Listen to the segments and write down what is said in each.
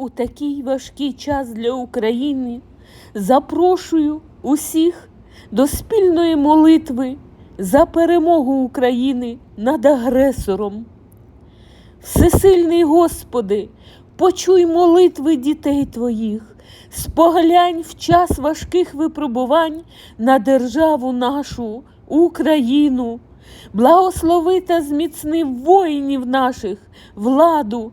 у такий важкий час для України запрошую усіх до спільної молитви за перемогу України над агресором. Всесильний Господи, почуй молитви дітей Твоїх, споглянь в час важких випробувань на державу нашу, Україну, благослови та зміцни воїнів наших, владу,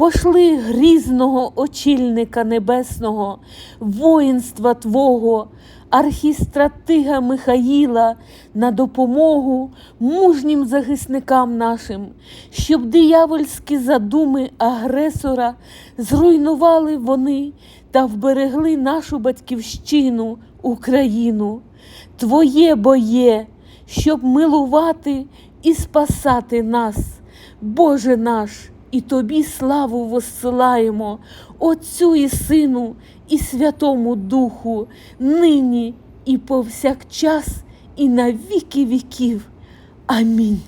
Пошли грізного очільника небесного, воїнства Твого, архістратига Михаїла на допомогу мужнім захисникам нашим, щоб диявольські задуми агресора зруйнували вони та вберегли нашу батьківщину, Україну. Твоє боє, щоб милувати і спасати нас, Боже наш. І тобі славу воссилаємо, Отцю і Сину, і Святому Духу, нині і повсякчас, і на віки віків. Амінь.